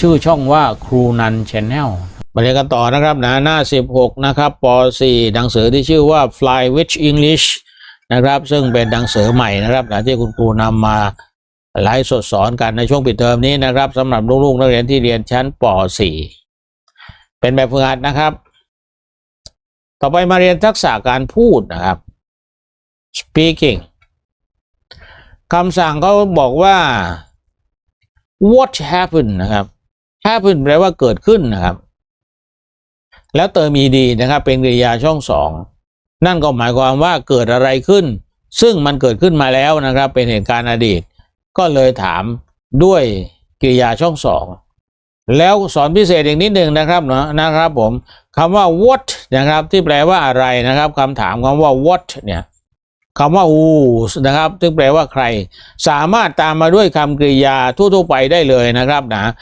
ชื่อช่องว่าครูนันชแนลมาเรียนกันต่อนะครับนะหน้า 16 นะครับป .4 หนังสือที่ชื่อว่า Fly with English นะครับ ซึ่งเป็นหนังสือใหม่นะครับนะที่คุณครูนำมาไลฟ์สดสอนกันในช่วงปิดเทอมนี้นะครับสำหรับลูกๆนักเรียนที่เรียนชั้นป .4 เป็นแบบฝึกหัดนะครับ ต่อไปมาเรียนทักษะการพูดนะครับ speaking คำสั่งเขาบอกว่า what happened นะครับ happen แปลว่าเกิดขึ้นนะครับ แล้วเติม ed นะครับ เป็นกริยาช่องสองนั่นก็หมายความว่าเกิดอะไรขึ้น ซึ่งมันเกิดขึ้นมาแล้วนะครับ เป็นเหตุการณ์อดีต ก็เลยถามด้วยกริยาช่องสองแล้วสอนพิเศษอีกนิดหนึ่งนะครับเนาะนะครับผมคำว่า what นะครับ ที่แปลว่าอะไรนะครับคำถามคำว่า what เนี่ยคำว่า who นะครับ ซึ่งแปลว่าใคร สามารถตามมาด้วยคำกริยาทั่วๆไปได้เลยนะครับนะ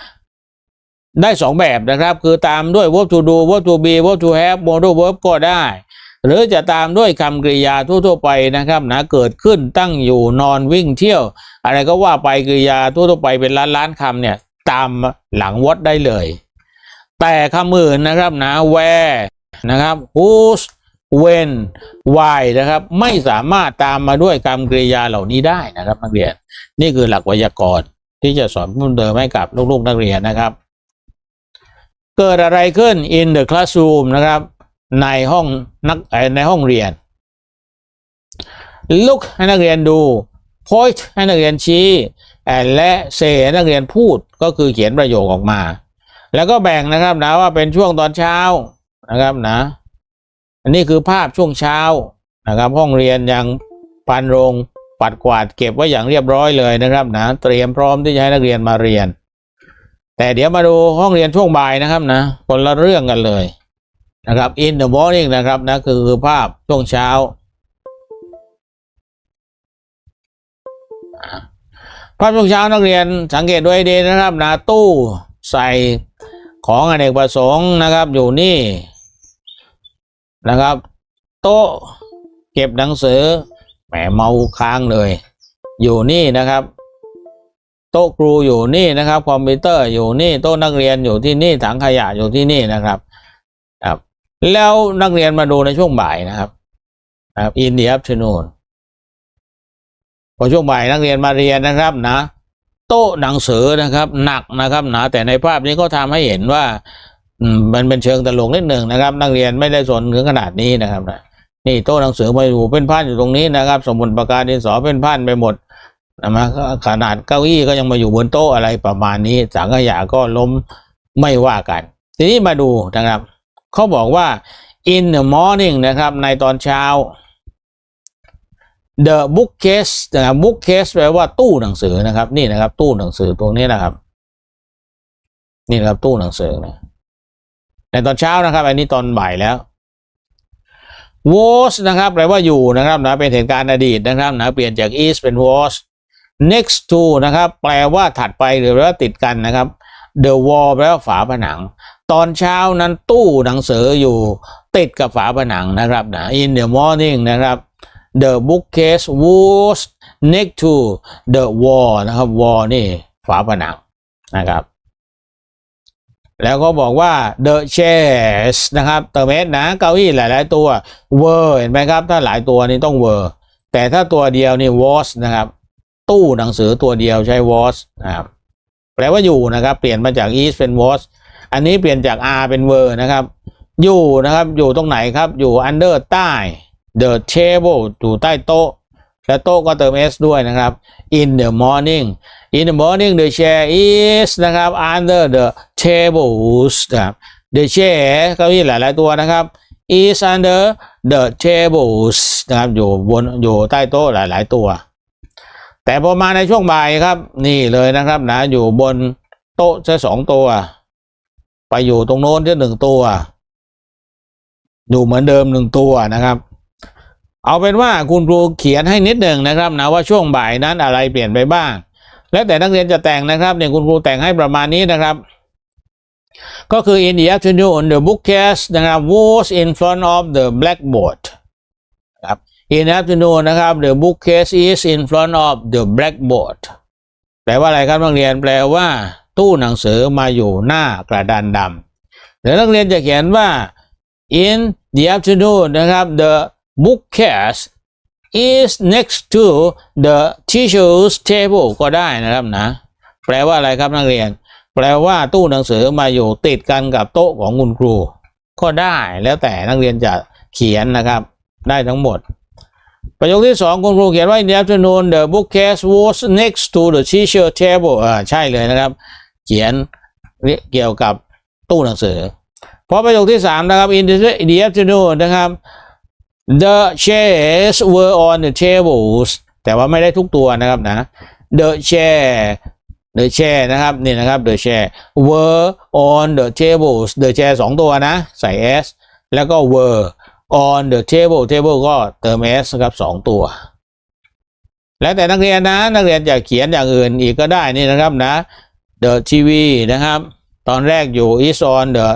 ได้สองแบบนะครับ คือตามด้วย verb to do verb to be verb to have modal verb ก็ได้ หรือจะตามด้วยคำกริยาทั่วๆไปนะครับนะเกิดขึ้นตั้งอยู่นอนวิ่งเที่ยว อะไรก็ว่าไปกริยาทั่วๆไปเป็นล้านล้านๆคำเนี่ยตามหลัง what ได้เลย แต่คำอื่นนะครับนะ where นะครับ whose when why นะครับไม่สามารถตามมาด้วยคำกริยาเหล่านี้ได้นะครับนักเรียน นี่คือหลักไวยากรณ์ที่จะสอนเพิ่มเติมให้กับลูกๆนักเรียนนะครับ เกิดอะไรขึ้น in the classroom นะครับ ในห้องนักในห้องเรียน look ให้นักเรียนดู point ให้นักเรียนชี้ และ say ให้นักเรียนพูดก็คือเขียนประโยคออกมา แล้วก็แบ่งนะครับนะว่าเป็นช่วงตอนเช้านะครับนะ อันนี้คือภาพช่วงเช้านะครับ ห้องเรียนยังปันโรงปัดกวาดเก็บไว้อย่างเรียบร้อยเลยนะครับนะ เตรียมพร้อมที่จะให้นักเรียนมาเรียน แต่เดี๋ยวมาดูห้องเรียนช่วงบ่ายนะครับนะคนละเรื่องกันเลยนะครับ in the morning นะครับนะคือภาพช่วงเช้า ภาพช่วงเช้านักเรียนสังเกตด้วยดีนะครับนะตู้ใส่ของอเนกประสงค์นะครับ อยู่นี่นะครับ โต๊ะเก็บหนังสือแหมเมาค้างเลย อยู่นี่นะครับ ต๊ะครูอยู่นี่นะครับ คอมพิวเตอร์อยู่นี่โต๊ะนักเรียนอยู่ที่นี่ถังขยะอยู่ที่นี่นะครับครับแล้วนักเรียนมาดูในช่วงบ่ายนะครับครับ in the afternoon พอช่วงบ่ายนักเรียนมาเรียนนะครับนะโต๊ะหนังสือนะครับหนักนะครับนะแต่ในภาพนี้ก็ทำให้เห็นว่ามมันเป็นเชิงตลกนิดหนึ่งนะครับ นักเรียนไม่ได้สนถึงขนาดนี้นะครับนะนี่โต๊ะหนังสือมาอยู่เป็นพันอยู่ตรงนี้นะครับ สมุดปากกาดินสอเป็นพันไปหมด นะมาขนาดเก้าอี้ก็ยังมาอยู่บนโต๊ะอะไรประมาณนี้ สังขยะก็ล้มไม่ว่ากัน ทีนี้มาดูนะครับเขาบอกว่า in the morning นะครับ ในตอนเช้า the bookcase นะครับ bookcase แปลว่าตู้หนังสือนะครับ นี่นะครับ ตู้หนังสือตรงนี้นะครับ นี่นะครับตู้หนังสือนะในตอนเช้านะครับ อันนี้ตอนบ่ายแล้ว was นะครับแปลว่าอยู่นะครับนะเป็นเหตุการณ์อดีตนะครับนะเปลี่ยนจาก is เป็น was next to นะครับแปลว่าถัดไปหรือแปลว่าติดกันนะครับ the wall แปลว่าฝาผนัง ตอนเช้านั้นตู้หนังสืออยู่ติดกับฝาผนังนะครับนะ in the morning นะครับ the bookcase was next to the wall นะครับ wall นี่ฝาผนังนะครับ แล้วก็บอกว่า the chairs นะครับเติม s นะเก้าอี้หลาย ๆ ตัว were เห็นไหมครับ ถ้าหลายตัวนี่ต้อง were แต่ถ้าตัวเดียวนี่ was นะครับ ตู้หนังสือตัวเดียวใช้ was นะครับแปลว่าอยู่นะครับ เปลี่ยนมาจาก is เป็น was อันนี้เปลี่ยนจาก are เป็น were นะครับ อยู่นะครับอยู่ตรงไหนครับอยู่ under ใต้ the table อยู่ใต้โต๊ะ และโต๊ะก็เติม s ด้วยนะครับ in the morning in the morning the chair is นะครับ under the tables นะครับ the chair เก้าอี้หลาย ๆ ตัวนะครับ is under the tables นะครับอยู่บนอยู่ใต้โต๊ะหลาย ๆ ตัว แต่พอมาในช่วงบ่ายครับ นี่เลยนะครับนะอยู่บนโต๊ะแค่สองตัว ไปอยู่ตรงโน้นที่หนึ่งตัว อยู่เหมือนเดิมหนึ่งตัวนะครับ เอาเป็นว่าคุณครูเขียนให้นิดหนึ่งนะครับนะว่าช่วงบ่ายนั้นอะไรเปลี่ยนไปบ้าง แล้วแต่นักเรียนจะแต่งนะครับเนี่ยคุณครูแต่งให้ประมาณนี้นะครับก็คือ in the afternoon the bookcase นะครับ was in front of the blackboard ครับ in afternoon นะครับ the bookcase is in front of the blackboard แปลว่าอะไรครับนักเรียนแปลว่าตู้หนังสือมาอยู่หน้ากระดานดำเดี๋ยวนักเรียนจะเขียนว่า in the afternoon นะครับ the bookcase is next to the teacher's table ก็ได้นะครับนะ แปลว่าอะไรครับนักเรียน แปลว่าตู้หนังสือมาอยู่ติดกันกับโต๊ะของคุณครู ก็ได้แล้วแต่นักเรียนจะเขียนนะครับ ได้ทั้งหมด ประโยคที่สองคุณครูเขียนว่า in the afternoon the bookcase was next to the teacher table อ่าใช่เลยนะครับ เขียนเกี่ยวกับตู้หนังสือพอประโยคที่สามนะครับ in the, afternoon นะครับ the chairs were on the tables แต่ว่าไม่ได้ทุกตัวนะครับนะ the chair the chair นะครับนี่นะครับ the chair were on the tables the chair สองตัวนะ ใส่ s แล้วก็ were on the table table ก็เติม s นะครับสองตัว แล้วแต่นักเรียนนะ นักเรียนจะเขียนอย่างอื่นอีกก็ได้นี่นะครับนะ the TV นะครับ ตอนแรกอยู่ is on the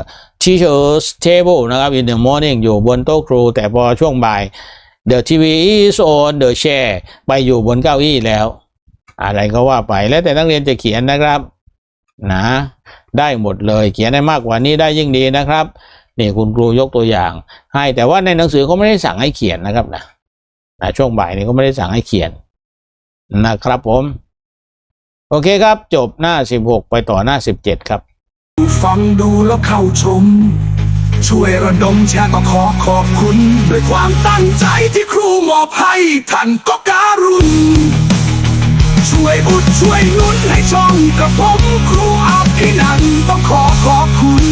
teacher's table นะครับ in the morning อยู่บนโต๊ะครู แต่พอช่วงบ่าย the TV is on the chair ไปอยู่บนเก้าอี้แล้ว อะไรก็ว่าไปแล้วแต่นักเรียนจะเขียนนะครับนะได้หมดเลยเขียนได้มากกว่านี้ได้ยิ่งดีนะครับ นี่คุณครูยกตัวอย่าง ให้แต่ว่าในหนังสือเขาไม่ได้สั่งให้เขียนนะครับนะนะช่วงบ่ายนี้เขาไม่ได้สั่งให้เขียนนะครับผม โอเคครับ จบหน้าสิบหกไปต่อหน้าสิบเจ็ดครับ ฟังดูแล้วเข้าชม ช่วยระดมแชร์ก็ขอขอบคุณ ด้วยความตั้งใจที่ครูมอบให้ท่านก็การุณ ช่วยอุดช่วยนุนให้ช่องกับผมครูอาภินันต้องขอขอบคุณ